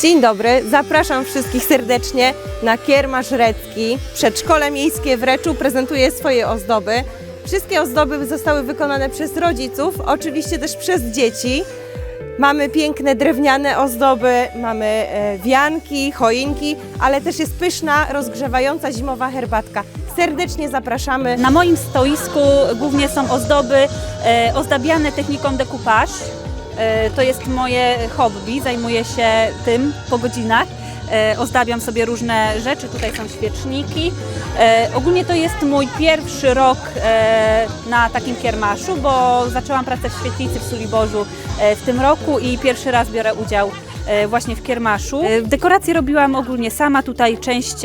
Dzień dobry, zapraszam wszystkich serdecznie na Kiermasz Recki. Przedszkole miejskie w Reczu prezentuje swoje ozdoby. Wszystkie ozdoby zostały wykonane przez rodziców, oczywiście też przez dzieci. Mamy piękne drewniane ozdoby, mamy e, wianki, choinki, ale też jest pyszna, rozgrzewająca zimowa herbatka. Serdecznie zapraszamy. Na moim stoisku głównie są ozdoby e, ozdabiane techniką decoupage. E, to jest moje hobby, zajmuję się tym po godzinach. E, ozdabiam sobie różne rzeczy, tutaj są świeczniki. E, ogólnie to jest mój pierwszy rok na takim kiermaszu, bo zaczęłam pracę w świetlicy w Suliborzu w tym roku i pierwszy raz biorę udział właśnie w kiermaszu. Dekoracje robiłam ogólnie sama, tutaj część,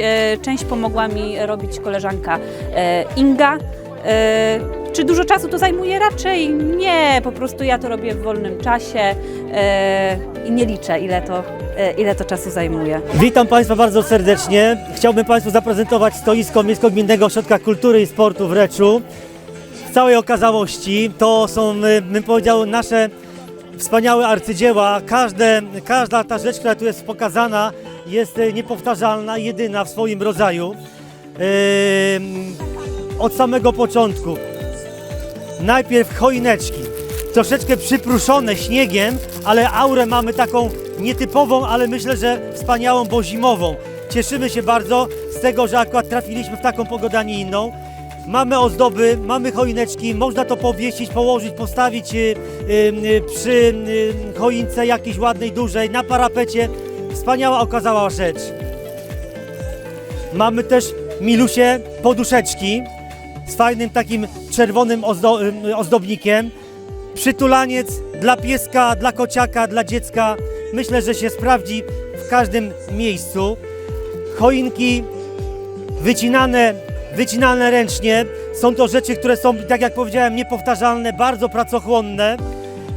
część pomogła mi robić koleżanka Inga. E, Czy dużo czasu to zajmuje? Raczej nie, po prostu ja to robię w wolnym czasie e, i nie liczę ile to, e, ile to czasu zajmuje. Witam Państwa bardzo serdecznie. Chciałbym Państwu zaprezentować stoisko Miejsko-Gminnego Ośrodka Kultury i Sportu w Reczu. W całej okazałości to są, bym powiedział, nasze wspaniałe arcydzieła. Każde, każda ta rzecz, która tu jest pokazana, jest niepowtarzalna, jedyna w swoim rodzaju. Od samego początku. Najpierw choineczki, troszeczkę przypruszone śniegiem, ale aurę mamy taką nietypową, ale myślę, że wspaniałą, bo zimową. Cieszymy się bardzo z tego, że akurat trafiliśmy w taką pogodę, a nie inną. Mamy ozdoby, mamy choineczki, można to powiesić, położyć, postawić y, y, y, przy y, choince jakiejś ładnej, dużej, na parapecie. Wspaniała okazała rzecz. Mamy też milusie poduszeczki z fajnym takim czerwonym ozdo y, ozdobnikiem. Przytulaniec dla pieska, dla kociaka, dla dziecka. Myślę, że się sprawdzi w każdym miejscu. Choinki wycinane, wycinane ręcznie. Są to rzeczy, które są, tak jak powiedziałem, niepowtarzalne, bardzo pracochłonne.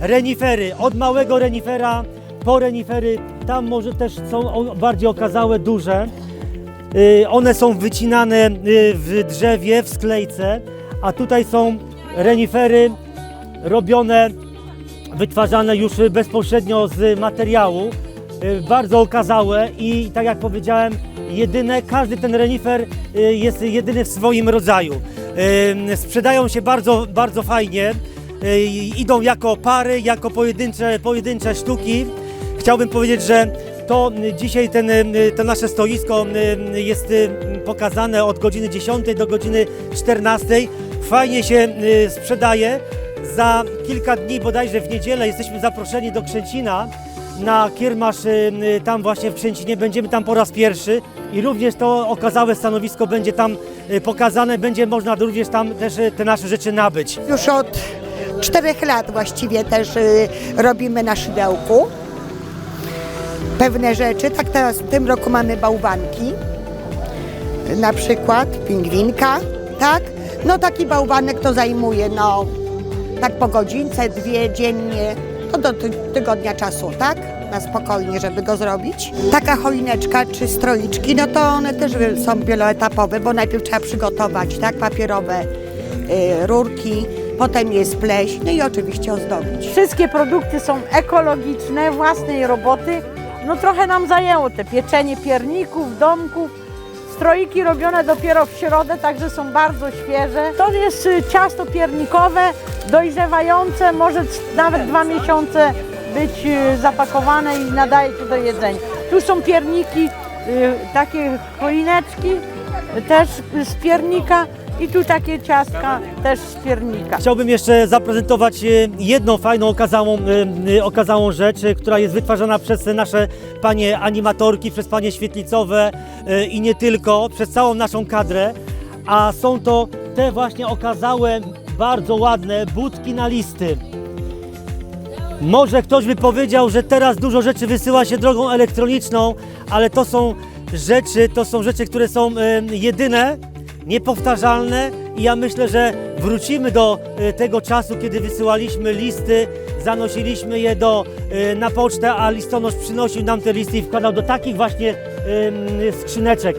Renifery, od małego renifera po renifery, tam może też są bardziej okazałe, duże. Y, One są wycinane y, w drzewie, w sklejce, a tutaj są renifery robione, wytwarzane już bezpośrednio z materiału. Y, Bardzo okazałe i tak jak powiedziałem, jedyne, każdy ten renifer jest jedyny w swoim rodzaju. Sprzedają się bardzo, bardzo fajnie. Idą jako pary, jako pojedyncze, pojedyncze sztuki. Chciałbym powiedzieć, że to dzisiaj ten, to nasze stoisko y, jest y, pokazane od godziny 10 do godziny 14. Fajnie się y, sprzedaje. Za kilka dni, bodajże w niedzielę, jesteśmy zaproszeni do Krzęcina na kiermasz tam właśnie w Krzęcinie. Będziemy tam po raz pierwszy i również to okazałe stanowisko będzie tam pokazane. Będzie można również tam też te nasze rzeczy nabyć. Już od czterech lat właściwie też robimy na szydełku pewne rzeczy. Tak teraz w tym roku mamy bałwanki, na przykład pingwinka, tak? No taki bałwanek to zajmuje no tak po godzince, dwie dziennie, to do ty tygodnia czasu, tak? Na spokojnie, żeby go zrobić. Taka choineczka czy stroiczki, no to one też są wieloetapowe, bo najpierw trzeba przygotować, tak? Papierowe y, rurki, potem je spleść, no i oczywiście ozdobić. Wszystkie produkty są ekologiczne, własnej roboty. No trochę nam zajęło te pieczenie pierników, domków. Stroiki robione dopiero w środę, także są bardzo świeże. To jest y, ciasto piernikowe, dojrzewające, może nawet dwa miesiące być y, zapakowane i nadaje się do jedzenia. Tu są pierniki, y, takie choineczki, też z piernika i tu takie ciastka też z piernika. Chciałbym jeszcze zaprezentować e, jedną fajną, okazałą, e, e, okazałą rzecz, która jest wytwarzana przez nasze panie animatorki, przez panie świetlicowe i nie tylko, przez całą naszą kadrę. A są to te właśnie okazałe, bardzo ładne budki na listy. Może ktoś by powiedział, że teraz dużo rzeczy wysyła się drogą elektroniczną, ale to są rzeczy, to są rzeczy, które są jedyne, niepowtarzalne i ja myślę, że wrócimy do e, tego czasu, kiedy wysyłaliśmy listy, zanosiliśmy je do, e, na pocztę, a listonosz przynosił nam te listy i wkładał do takich właśnie skrzyneczek.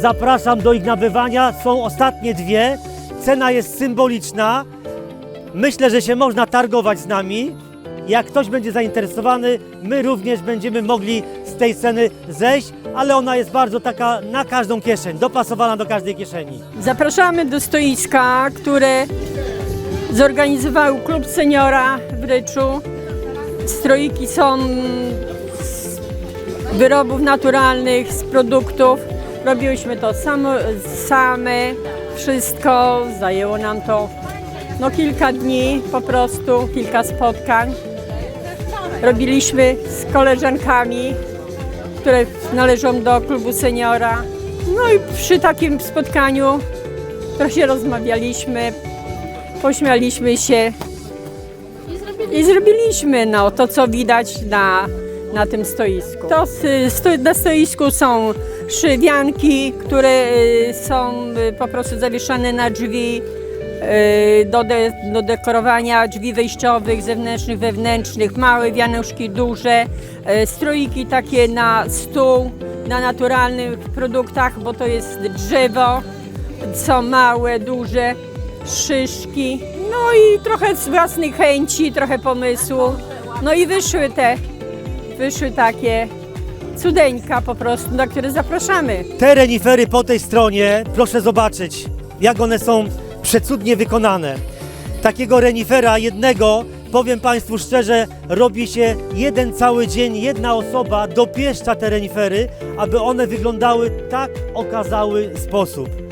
Zapraszam do ich nabywania, są ostatnie dwie, cena jest symboliczna, Myślę, że się można targować z nami. Jak ktoś będzie zainteresowany, my również będziemy mogli tej sceny zejść, ale ona jest bardzo taka na każdą kieszeń, dopasowana do każdej kieszeni. Zapraszamy do stoiska, które zorganizował Klub Seniora w Ryczu. Stroiki są z wyrobów naturalnych, z produktów. Robiłyśmy to samo, same, wszystko. Zajęło nam to no, kilka dni po prostu, kilka spotkań. Robiliśmy z koleżankami, które należą do klubu seniora. No i przy takim spotkaniu trochę rozmawialiśmy, pośmialiśmy się i zrobiliśmy no, to, co widać na, na tym stoisku. To, sto, na stoisku są szywianki, które y, są y, po prostu zawieszane na drzwi do, de, do dekorowania drzwi wejściowych, zewnętrznych, wewnętrznych, małe wianuszki, duże, y, stroiki takie na stół, na naturalnych produktach, bo to jest drzewo, są małe, duże, szyszki, no i trochę z własnej chęci, trochę pomysłu, no i wyszły te, wyszły takie cudeńka po prostu, na które zapraszamy. Te renifery po tej stronie, proszę zobaczyć, jak one są przecudnie wykonane. Takiego renifera jednego, powiem Państwu szczerze, robi się jeden cały dzień, jedna osoba dopieszcza te renifery, aby one wyglądały tak okazały sposób.